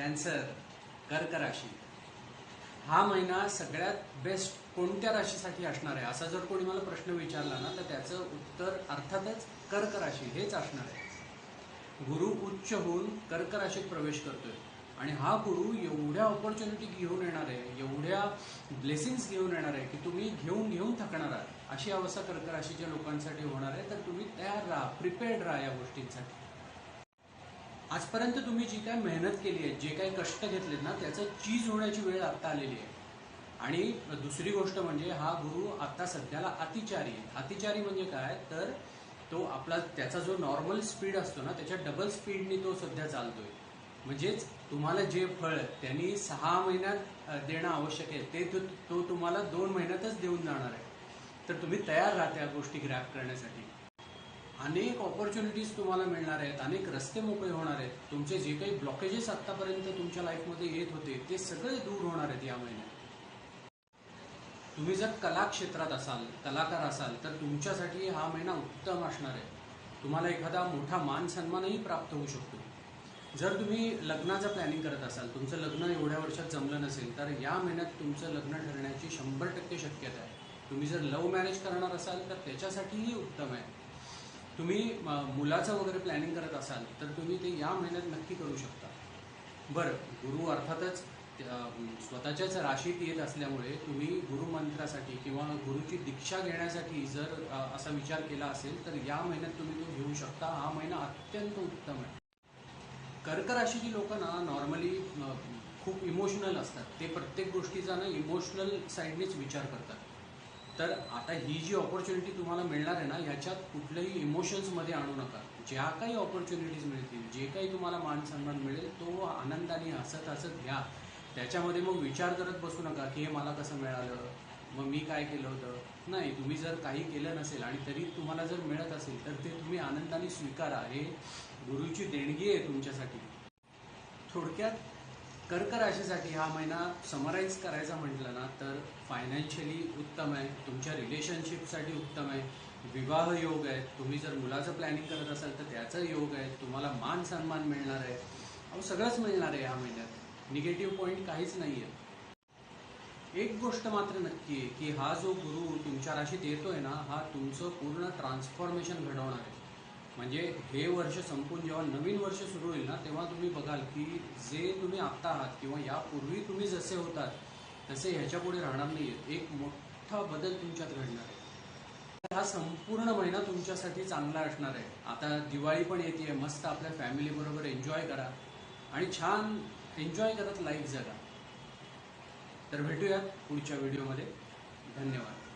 Cancer कर्क राशी हा महिना सगळ्यात बेस्ट कोणत्या राशीसाठी असणार आहे? असा जर कोणी मला प्रश्न विचारला ना तर त्याचं उत्तर अर्थातच कर्क राशी हेच असणार आहे. गुरु उच्च होऊन कर्क राशीत प्रवेश करतोय. आणि हा गुरु एवढ्या ऑपॉर्च्युनिटी घेऊन येणार आहे एवढ्या ब्लेसिंग्स घेऊन येणार आहे की तुम्ही घेऊन घेऊन थकणार आहात. अशी अवस्था कर्क राशीच्या लोकांसाठी होणार आहे तर तुम्ही तयार राहा प्रिपेअर्ड राहा या गोष्टींसाठी. आजपर्यंत तुम्ही जी काय मेहनत केली आहे जे काही कष्ट घेतलेत ना त्याचं चीज होण्याची वेळ आता आलेली आहे. आणि दुसरी गोष्ट म्हणजे हा गुरु आता सध्याला अतिचारी आहे. अतिचारी म्हणजे काय? तर तो आपला त्याचा जो नॉर्मल स्पीड असतो ना त्याच्या डबल स्पीडनी तो सध्या चालतोय. म्हणजेच तुम्हाला जे फळ त्यांनी सहा महिन्यात देणं आवश्यक आहे ते तो- तो तुम्हाला दोन महिन्यातच देऊन जाणार आहे. तर तुम्ही तयार राहा त्या गोष्टी ग्रॅप करण्यासाठी. अनेक ऑपॉर्च्युनिटीज तुम्हाला मिळणार आहेत अनेक रस्ते मोकळे होणार आहेत. तुमचे जे काही ब्लॉकेजेस आतापर्यंत तुमच्या लाईफमध्ये येत होते ते सगळे दूर होणार आहेत या महिन्यात. तुम्ही जर कला क्षेत्रात असाल कलाकार असाल तर तुमच्यासाठी हा महिना उत्तम असणार आहे. तुम्हाला एखादा मोठा मान सन्मानही प्राप्त होऊ शकतो. जर तुम्ही लग्नाचं प्लॅनिंग करत असाल तुमचं लग्न एवढ्या वर्षात जमलं नसेल तर या महिन्यात तुमचं लग्न ठरण्याची शंभर टक्के शक्यता आहे. तुम्ही जर लव्ह मॅरेज करणार असाल तर त्याच्यासाठीही उत्तम आहे. तुम्ही मुलाचं वगैरे प्लॅनिंग करत असाल तर तुम्ही ते या महिन्यात नक्की करू शकता. बरं गुरु अर्थातच स्वतःच्याच राशीत येत असल्यामुळे तुम्ही गुरुमंत्रासाठी किंवा गुरुची दीक्षा घेण्यासाठी जर असा विचार केला असेल तर या महिन्यात तुम्ही तो घेऊ शकता. हा महिना अत्यंत उत्तम आहे. कर्क राशीची लोक ना नॉर्मली खूप इमोशनल असतात. ते प्रत्येक गोष्टीचा ना इमोशनल साईडनेच विचार करतात. तर आता ही जी ऑपॉर्च्युनिटी तुम्हाला मिळणार आहे ना ह्याच्यात कुठल्याही इमोशन्समध्ये आणू नका. ज्या काही ऑपॉर्च्युनिटीज मिळतील जे काही तुम्हाला मान सन्मान मिळेल तो आनंदाने हसत हसत घ्या. त्याच्यामध्ये मग विचार करत बसू नका की हे मला कसं मिळालं? मग मी काय केलं होतं? नाही तुम्ही जर काही केलं नसेल आणि तरी तुम्हाला जर मिळत असेल तर ते तुम्ही आनंदाने स्वीकारा. हे गुरुची देणगी आहे तुमच्यासाठी. थोडक्यात कर्क राशीसाठी हा महिना समराईज करायचा म्हटलं ना तर फायनान्शियली उत्तम आहे तुमच्या रिलेशनशिपसाठी उत्तम आहे विवाह योग आहे. तुम्ही जर मुलाचं प्लॅनिंग करत असाल तर त्याचा योग आहे तुम्हाला मान सन्मान मिळणार आहे. अहो सगळंच मिळणार आहे ह्या महिन्यात. निगेटिव्ह पॉईंट काहीच नाही आहे एक गोष्ट मात्र नक्की आहे की हा जो गुरु तुमच्या राशीत येतोय ना हा तुमचं पूर्ण ट्रान्सफॉर्मेशन घडवणार आहे. म्हणजे हे वर्ष संपून जेव्हा नवीन वर्ष सुरू होईल ना तेव्हा तुम्ही बघाल की जे तुम्ही आत्ता आहात किंवा यापूर्वी तुम्ही जसे होतात तसे ह्याच्या पुढे राहणार आहेत एक मोठा बदल तुमच्यात घडणार आहे. तर हा संपूर्ण महिना तुमच्यासाठी चांगला असणार आहे. आता दिवाळी पण येते मस्त आपल्या फॅमिली बरोबर एन्जॉय करा आणि छान एन्जॉय करत लाईफ जगा. तर भेटूयात पुढच्या व्हिडिओमध्ये धन्यवाद.